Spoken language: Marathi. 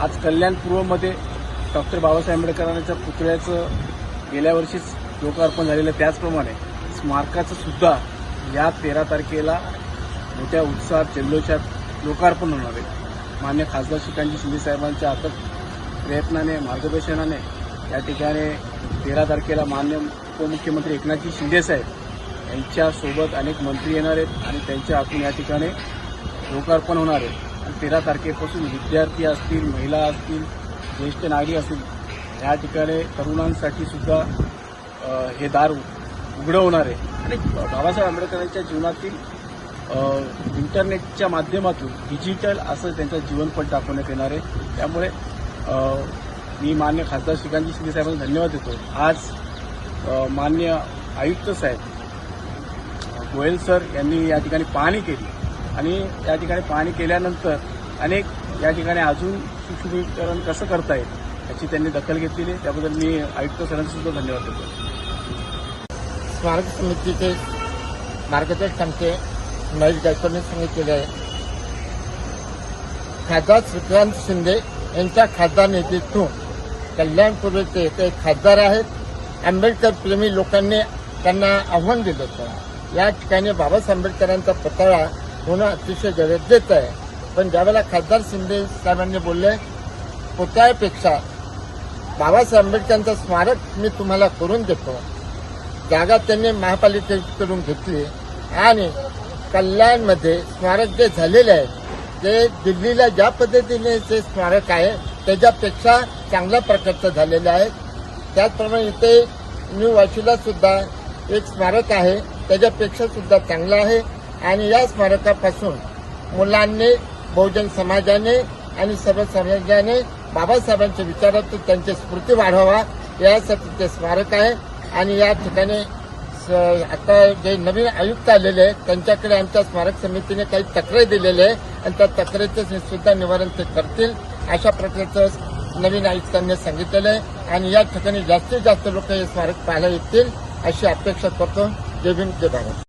आज कल्याण पूर्वमध्ये डॉक्टर बाबासाहेब आंबेडकरांच्या पुतळ्याचं गेल्या वर्षीच लोकार्पण झालेलं त्याचप्रमाणे स्मारकाचं सुद्धा या तेरा तारखेला मोठ्या उत्साहात जल्लोषात लोकार्पण होणार आहे. मान्य खासदार श्रीकांतजी शिंदे साहेबांच्या अथक प्रयत्नाने मार्गदर्शनाने या ठिकाणी तेरा तारखेला मान्य उपमुख्यमंत्री एकनाथजी शिंदेसाहेब यांच्यासोबत अनेक मंत्री येणार आहेत आणि त्यांच्या हातून या ठिकाणी लोकार्पण होणार आहे. तेरा तारखेपासून विद्यार्थी असतील महिला असतील ज्येष्ठ नागरिक असतील या ठिकाणी तरुणांसाठी सुद्धा हे दार उघडं होणार आहे. आणि बाबासाहेब आंबेडकरांच्या जीवनातील इंटरनेटच्या माध्यमातून डिजिटल असं त्यांचं जीवनपट दाखवण्यात येणार आहे. त्यामुळे मी मान्य खासदार श्रीकांतजी शिंदे साहेबांना धन्यवाद देतो. आज मान्य आयुक्त साहेब गोयल सर यांनी या ठिकाणी पाहणी केली. आणि या ठिकाणी पाहणी केल्यानंतर अनेक या ठिकाणी अजून सुशुभीकरण कसं करता येईल याची त्यांनी दखल घेतलेली त्याबद्दल मी आयुक्त सरांचे सुद्धा धन्यवाद देतो. स्मारक समितीचे मार्गदर्शक आमचे महेश गायकवाडने सांगितलेले आहे. खासदार श्रीकांत शिंदे यांच्या खासदार निधीतून कल्याणपूर्वेचे ते खासदार आहेत. आंबेडकर प्रेमी लोकांनी त्यांना आव्हान दिलं होतं. या ठिकाणी बाबासाहेब आंबेडकरांचा पुतळा होणं अतिशय गरजेचं आहे. पण ज्यावेळेला खासदार शिंदे साहेबांनी बोलले पुतळ्यापेक्षा बाबासाहेब आंबेडकरांचं स्मारक मी तुम्हाला करून देतो. जागा त्यांनी महापालिकेकडून घेतली आणि कल्याणमध्ये स्मारक जे झालेले आहे ते दिल्लीला ज्या पद्धतीने ते स्मारक आहे त्याच्यापेक्षा चांगल्या प्रकारचं झालेलं आहे. त्याचप्रमाणे इथे न्यू वाशीला सुद्धा एक स्मारक आहे त्याच्यापेक्षा सुद्धा चांगलं आहे. आणि या स्मारकापासून मुलांनी बहुजन समाजाने आणि सर्व समाजाने बाबासाहेबांच्या विचारातून त्यांची स्मृती वाढवावा यासाठी ते स्मारक आहे. आणि या ठिकाणी स- आता जे नवीन आयुक्त आलेले आहेत त्यांच्याकडे आमच्या स्मारक समितीने काही तक्रारी दिलेले आहे आणि त्या तक्रारीचं सुद्धा निवारण ते करतील अशा प्रकारचं नवीन आयुक्तांनी सांगितलेलं आहे. आणि या ठिकाणी जास्तीत जास्त लोक हे स्मारक पाहायला येतील अशी अपेक्षा करतो. जय भीम जय भारत.